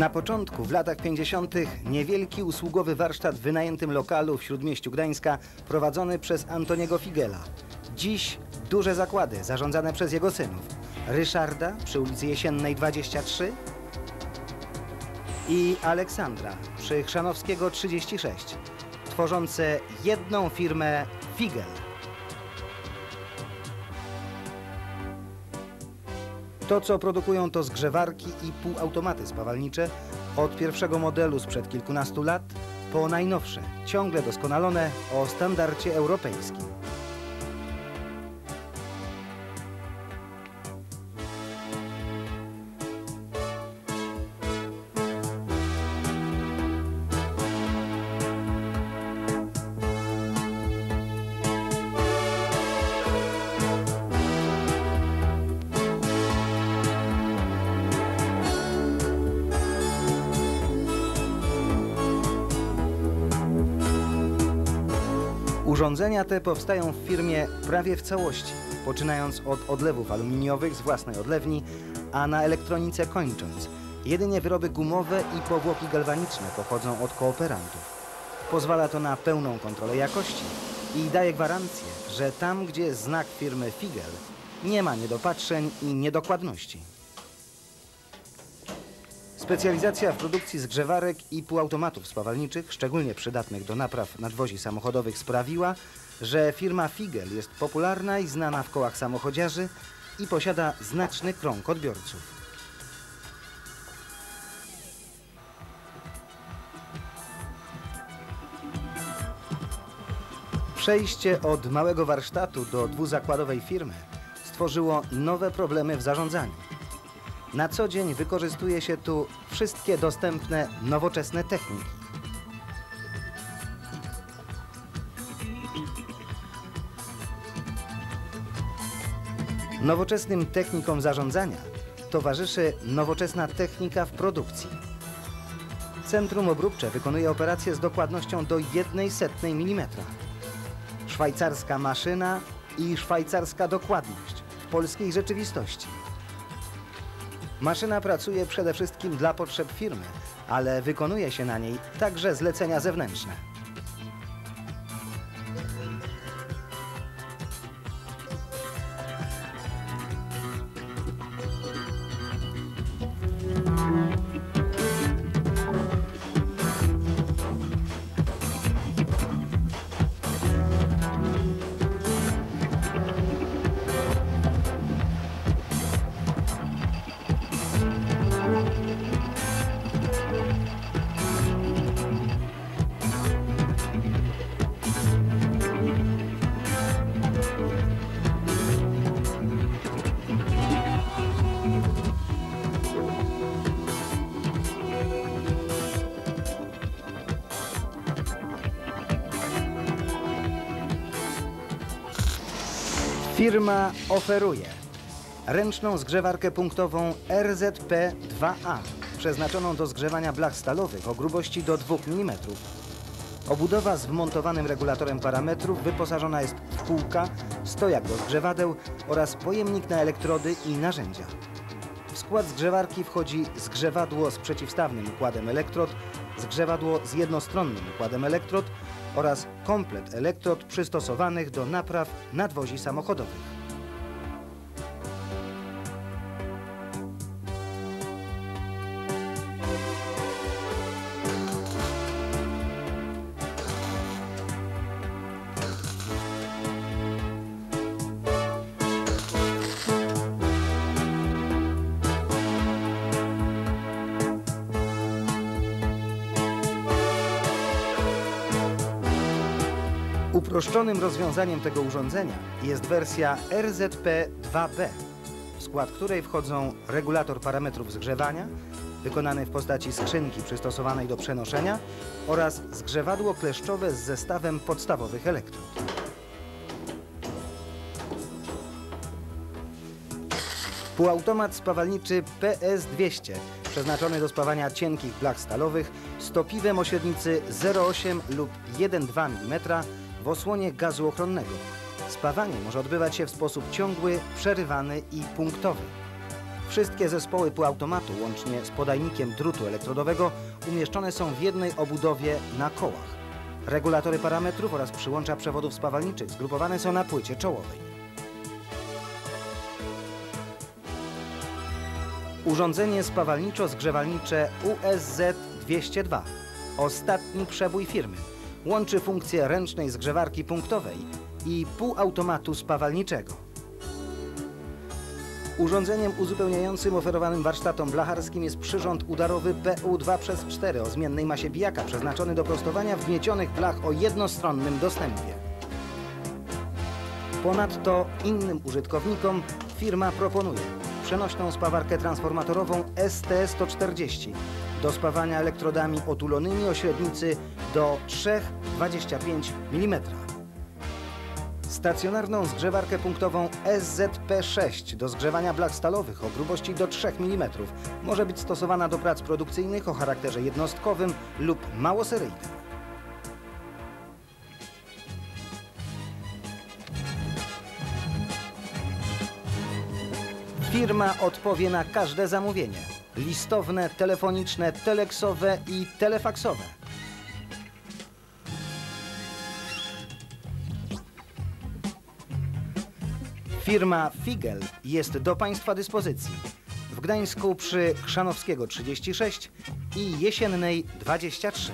Na początku, w latach 50., niewielki usługowy warsztat w wynajętym lokalu w śródmieściu Gdańska prowadzony przez Antoniego Figela. Dziś duże zakłady zarządzane przez jego synów. Ryszarda przy ulicy Jesiennej 23 i Aleksandra przy Chrzanowskiego 36, tworzące jedną firmę Figel. To, co produkują, to zgrzewarki i półautomaty spawalnicze od pierwszego modelu sprzed kilkunastu lat po najnowsze, ciągle doskonalone o standardzie europejskim. Urządzenia te powstają w firmie prawie w całości, poczynając od odlewów aluminiowych z własnej odlewni, a na elektronice kończąc. Jedynie wyroby gumowe i powłoki galwaniczne pochodzą od kooperantów. Pozwala to na pełną kontrolę jakości i daje gwarancję, że tam, gdzie znak firmy Figel, nie ma niedopatrzeń i niedokładności. Specjalizacja w produkcji zgrzewarek i półautomatów spawalniczych, szczególnie przydatnych do napraw nadwozi samochodowych, sprawiła, że firma Figel jest popularna i znana w kołach samochodziarzy i posiada znaczny krąg odbiorców. Przejście od małego warsztatu do dwuzakładowej firmy stworzyło nowe problemy w zarządzaniu. Na co dzień wykorzystuje się tu wszystkie dostępne nowoczesne techniki. Nowoczesnym technikom zarządzania towarzyszy nowoczesna technika w produkcji. Centrum obróbcze wykonuje operacje z dokładnością do 1,1 mm. Szwajcarska maszyna i szwajcarska dokładność w polskiej rzeczywistości. Maszyna pracuje przede wszystkim dla potrzeb firmy, ale wykonuje się na niej także zlecenia zewnętrzne. Firma oferuje ręczną zgrzewarkę punktową RZP-2A przeznaczoną do zgrzewania blach stalowych o grubości do 2 mm. Obudowa z wmontowanym regulatorem parametrów wyposażona jest w kółka, stojak do zgrzewadeł oraz pojemnik na elektrody i narzędzia. Skład zgrzewarki wchodzi zgrzewadło z przeciwstawnym układem elektrod, zgrzewadło z jednostronnym układem elektrod oraz komplet elektrod przystosowanych do napraw nadwozi samochodowych. Uproszczonym rozwiązaniem tego urządzenia jest wersja RZP-2B, w skład której wchodzą regulator parametrów zgrzewania, wykonany w postaci skrzynki przystosowanej do przenoszenia oraz zgrzewadło kleszczowe z zestawem podstawowych elektrod. Półautomat spawalniczy PS200, przeznaczony do spawania cienkich blach stalowych, stopiwem o średnicy 0,8 lub 1,2 mm w osłonie gazu ochronnego. Spawanie może odbywać się w sposób ciągły, przerywany i punktowy. Wszystkie zespoły półautomatu, łącznie z podajnikiem drutu elektrodowego, umieszczone są w jednej obudowie na kołach. Regulatory parametrów oraz przyłącza przewodów spawalniczych zgrupowane są na płycie czołowej. Urządzenie spawalniczo-zgrzewalnicze USZ-202. Ostatni przebój firmy. Łączy funkcję ręcznej zgrzewarki punktowej i półautomatu spawalniczego. Urządzeniem uzupełniającym oferowanym warsztatom blacharskim jest przyrząd udarowy PU2 przez 4 o zmiennej masie bijaka przeznaczony do prostowania wgniecionych blach o jednostronnym dostępie. Ponadto innym użytkownikom firma proponuje przenośną spawarkę transformatorową ST140 do spawania elektrodami otulonymi o średnicy do 3,25 mm. Stacjonarną zgrzewarkę punktową SZP6 do zgrzewania blach stalowych o grubości do 3 mm może być stosowana do prac produkcyjnych o charakterze jednostkowym lub małoseryjnym. Firma odpowie na każde zamówienie. Listowne, telefoniczne, teleksowe i telefaksowe. Firma Figel jest do Państwa dyspozycji w Gdańsku przy Chrzanowskiego 36 i Jesiennej 23.